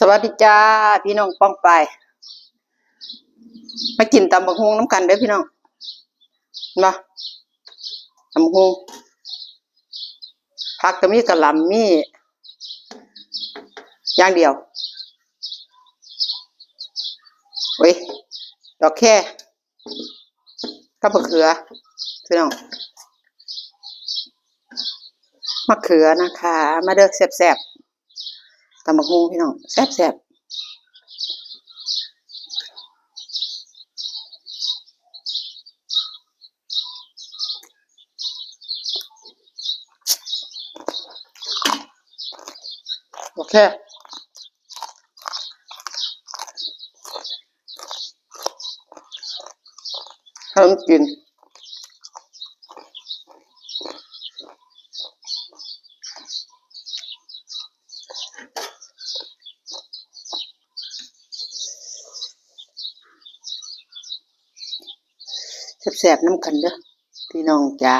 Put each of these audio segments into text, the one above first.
สวัสดีจ้าพี่น้องป้องไป มากินตำบักฮวงน้ำกันเด้อพี่น้องมาตำบักฮวงผักก็มีกะหล่ำมีอย่างเดียวเว้ยดอกแค่กับมะเขือพี่น้องมะเขือนะคะ มาเด้อแซ่บๆ ตำบักฮวงพี่น้องแซ่บๆโอเคทำกิน แสบๆน้ำกันเด้อพี่น้องจ้า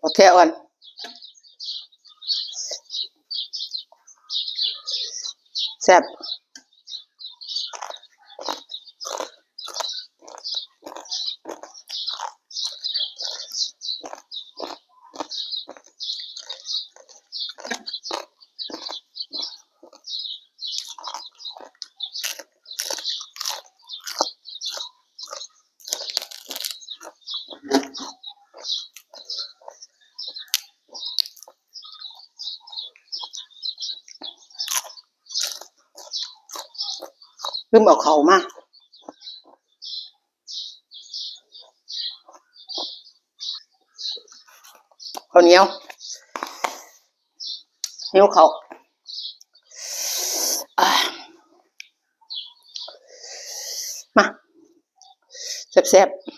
โอเคอ่อน แลืมเอาเขามาข้าวเหนียวหิวเขาวอ่ามาแซ่บๆ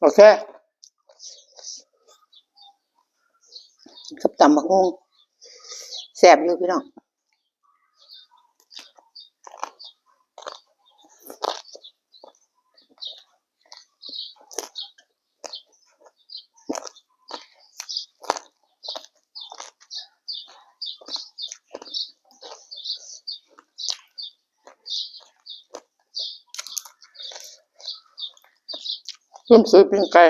โอเคกับตำบักฮุ่งแสบอยู่พี่น้อง เริ่มซื้อปิ้งไก่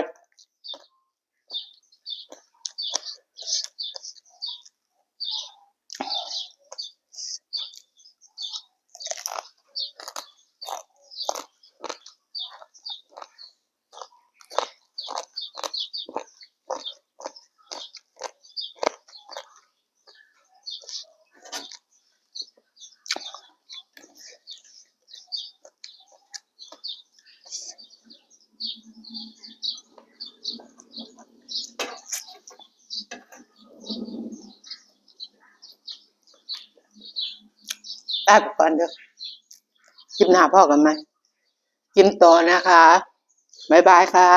ได้ไปก่อนเด้อกินหน้าพ่อกันไหมกินต่อนะคะ บ๊ายบายค่ะ